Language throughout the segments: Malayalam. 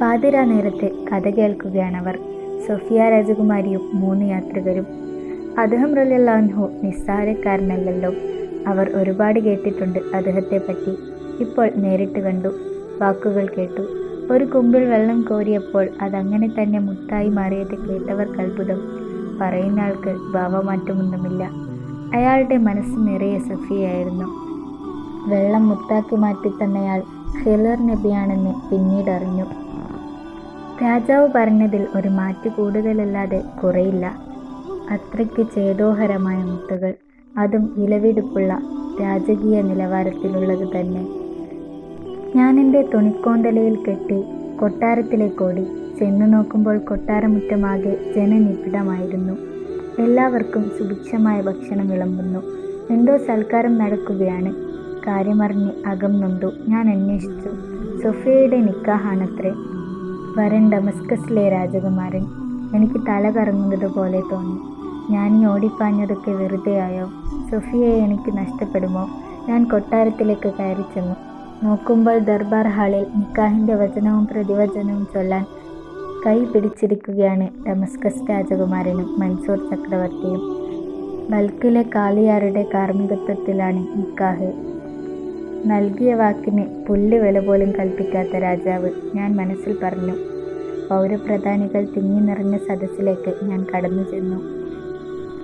പാതിരാ നേരത്തെ കഥ കേൾക്കുകയാണവർ. സോഫിയ രാജകുമാരിയും മൂന്ന് യാത്രികരും. അദ്ദേഹം റലിയല്ലാൻഹു നിസ്സാരക്കാരനല്ലല്ലോ. അവർ ഒരുപാട് കേട്ടിട്ടുണ്ട് അദ്ദേഹത്തെ പറ്റി ഇപ്പോൾ നേരിട്ട് കണ്ടു. വാക്കുകൾ കേട്ടു. ഒരു കുമ്പിൾ വെള്ളം കോരിയപ്പോൾ അതങ്ങനെ തന്നെ മുത്തായി മാറിയത് കേട്ടവർക്ക് അത്ഭുതം. പറയുന്ന ആൾക്ക് ഭാവമാറ്റമൊന്നുമില്ല. അയാളുടെ മനസ്സ് നിറയെ സഫിയായിരുന്നു വെള്ളം മുത്താക്കി മാറ്റി തന്നയാൾ ഹിലർ നബിയാണെന്ന് പിന്നീട് അറിഞ്ഞു രാജാവ് പറഞ്ഞതിൽ ഒരു മാറ്റ് കൂടുതലല്ലാതെ കുറയില്ല. അത്രയ്ക്ക് ചേതോഹരമായ മുത്തുകൾ അതും വിലവെടുപ്പുള്ള രാജകീയ നിലവാരത്തിലുള്ളത് തന്നെ. ഞാൻ എന്റെ തുണിക്കോന്തലയിൽ കെട്ടി കൊട്ടാരത്തിലേക്കോടി ചെന്നു നോക്കുമ്പോൾ കൊട്ടാരമുറ്റമാകെ ജനനിബിഡമായിരുന്നു. എല്ലാവർക്കും സുഭിക്ഷമായ ഭക്ഷണം വിളമ്പുന്നു. എന്തോ സൽക്കാരം നടക്കുകയാണ്. കാര്യമറിഞ്ഞ് അകം നൊന്തു. ഞാൻ അന്വേഷിച്ചു. സൊഫിയയുടെ നിക്കാഹാണത്രേ. വരൻ ഡമസ്കസിലെ രാജകുമാരൻ. എനിക്ക് തല കറങ്ങുന്നത് പോലെ തോന്നി. ഞാൻ ഈ ഓടിപ്പാഞ്ഞതൊക്കെ വെറുതെയായോ സൊഫിയയെ എനിക്ക് നഷ്ടപ്പെടുമോ? ഞാൻ കൊട്ടാരത്തിലേക്ക് കയറി ചെന്നു. നോക്കുമ്പോൾ ദർബാർ ഹാളിൽ നിക്കാഹിന്റെ വചനവും പ്രതിവചനവും ചൊല്ലാൻ കൈ പിടിച്ചിരിക്കുകയാണ് ഡമസ്കസ് രാജകുമാരനും മൻസൂർ ചക്രവർത്തിയും. ബൽക്കിലെ കാളിയാരുടെ കാർമ്മികത്വത്തിലാണ് നിക്കാഹ്. നൽകിയ വാക്കിന് പുല്ല് വില പോലും കൽപ്പിക്കാത്ത രാജാവ് ഞാൻ മനസ്സിൽ പറഞ്ഞു. പൗരപ്രധാനികൾ തിങ്ങി നിറഞ്ഞ സദസ്സിലേക്ക് ഞാൻ കടന്നു ചെന്നു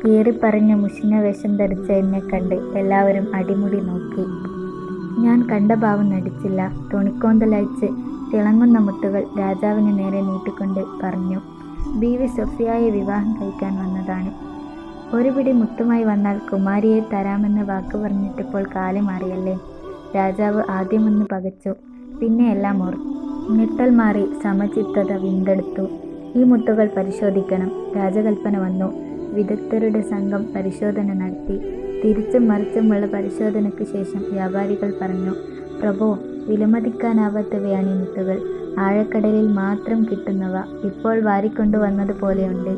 കീറിപ്പറഞ്ഞ മുഷിന വേഷം ധരിച്ച എന്നെ കണ്ട് എല്ലാവരും അടിമുടി നോക്കി. ഞാൻ കണ്ട ഭാവം നടിച്ചില്ല. തുണിക്കോന്തലയച്ച് തിളങ്ങുന്ന മുത്തുകൾ രാജാവിന് നേരെ നീട്ടിക്കൊണ്ട് പറഞ്ഞു ബി. വി. സൊഫിയായെ വിവാഹം കഴിക്കാൻ വന്നതാണ്. ഒരു പിടി മുത്തുമായി വന്നാൽ കുമാരിയെ തരാമെന്ന് വാക്ക് പറഞ്ഞിട്ടിപ്പോൾ കാലം മാറിയല്ലേ? രാജാവ് ആദ്യമൊന്ന് പകച്ചു. പിന്നെ എല്ലാം ഓർത്തു ഞെട്ടൽ മാറി സമചിത്തത വീണ്ടെടുത്തു. ഈ മുത്തുകൾ പരിശോധിക്കണം. രാജകൽപ്പന വന്നു. വിദഗ്ധരുടെ സംഘം പരിശോധന നടത്തി. തിരിച്ചും മറിച്ചുമുള്ള പരിശോധനയ്ക്ക് ശേഷം വ്യാപാരികൾ പറഞ്ഞു പ്രഭു വിലമതിക്കാനാവാത്തവയാണ് ഈ മുത്തുകൾ. ആഴക്കടലിൽ മാത്രം കിട്ടുന്നവ ഇപ്പോൾ വാരിക്കൊണ്ടുവന്നതുപോലെയുണ്ട്.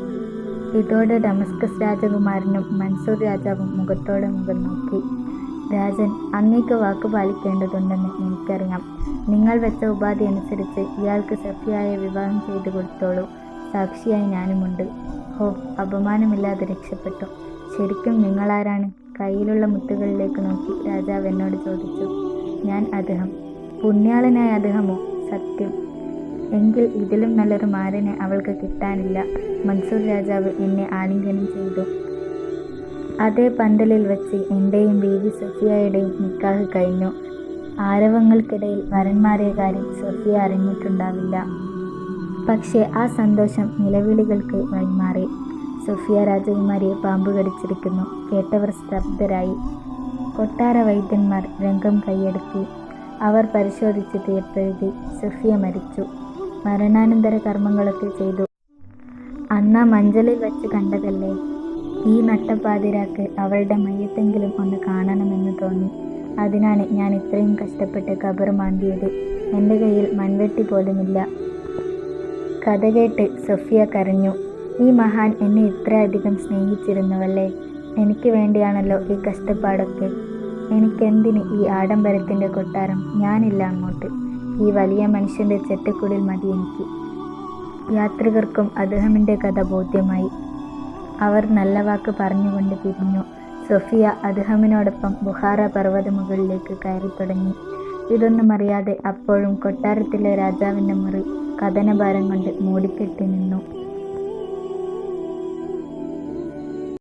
ഇതോടെ ഡമസ്കസ് രാജകുമാരനും മൻസൂർ രാജാവും മുഖത്തോടെ മുഖം നോക്കി. രാജൻ അങ്ങേക്ക് വാക്ക് പാലിക്കേണ്ടതുണ്ടെന്ന് എനിക്കറിയാം. നിങ്ങൾ വെച്ച ഉപാധി അനുസരിച്ച് ഇയാൾക്ക് സഫിയായ വിവാഹം ചെയ്തു കൊടുത്തോളൂ. സാക്ഷിയായി ഞാനുമുണ്ട്. ഹോ അപമാനമില്ലാതെ രക്ഷപ്പെട്ടു. ശരിക്കും നിങ്ങളാരാണ്? കയ്യിലുള്ള മുത്തുകളിലേക്ക് നോക്കി രാജാവ് എന്നോട് ചോദിച്ചു. ഞാൻ അദ്ദേഹം. പുണ്യാളനായ അദ്ദേഹമോ? സത്യം. എങ്കിൽ ഇതിലും നല്ലൊരു മാരനെ അവൾക്ക് കിട്ടാനില്ല. മൻസൂർ രാജാവ് എന്നെ ആലിംഗനം ചെയ്തു. അതേ പന്തലിൽ വെച്ച് എന്റെയും ബീവി സഫിയയുടെയും നിക്കാഹ് കഴിഞ്ഞു. ആരവങ്ങൾക്കിടയിൽ വരന്മാരെ കാര്യം സഫിയ അറിഞ്ഞിട്ടുണ്ടാവില്ല. പക്ഷേ ആ സന്തോഷം നിലവിളികൾക്ക് വഴിമാറി. സുഫിയ രാജകുമാരിയെ പാമ്പ് കടിച്ചിരിക്കുന്നു. കേട്ടവർ സ്തബ്ധരായി. കൊട്ടാര വൈദ്യന്മാർ രംഗം കൈയടക്കി. അവർ പരിശോധിച്ച് തീർത്തെഴുതി. സുഫിയ മരിച്ചു. മരണാനന്തര കർമ്മങ്ങളൊക്കെ ചെയ്തു. അന്നാ മഞ്ചലിൽ വെച്ച് കണ്ടതല്ലേ? ഈ നട്ടപ്പാതിരാക്ക് അവളുടെ മയ്യത്തെങ്കിലും ഒന്ന് കാണണമെന്ന് തോന്നി. അതിനാണ് ഞാൻ ഇത്രയും കഷ്ടപ്പെട്ട് കബർ മാന്തിയത്. എന്റെ കയ്യിൽ മൺവെട്ടി പോലുമില്ല. കഥ കേട്ട് സഫിയ കരഞ്ഞു. ഈ മഹാൻ എന്നെ ഇത്രയധികം സ്നേഹിച്ചിരുന്നുവല്ലേ? എനിക്ക് വേണ്ടിയാണല്ലോ ഈ കഷ്ടപ്പാടൊക്കെ. എനിക്കെന്തിന് ഈ ആഡംബരത്തിന്റെ കൊട്ടാരം? ഞാനില്ല അങ്ങോട്ട്. ഈ വലിയ മനുഷ്യന്റെ ചെറ്റക്കുടിൽ മതി എനിക്ക്. യാത്രികർക്കും അദ്ദേഹമിന്റെ കഥ ബോധ്യമായി. അവർ നല്ല വാക്ക് പറഞ്ഞുകൊണ്ട് പിരിഞ്ഞു സൊഫിയ അദ്ദേഹമിനോടൊപ്പം ബുഹാറ പർവത മുകളിലേക്ക് കയറി തുടങ്ങി. ഇതൊന്നും അറിയാതെ അപ്പോഴും കൊട്ടാരത്തിലെ രാജാവിന്റെ മുറി കഥനഭാരം കൊണ്ട് മൂടിക്കെട്ടി നിന്നു.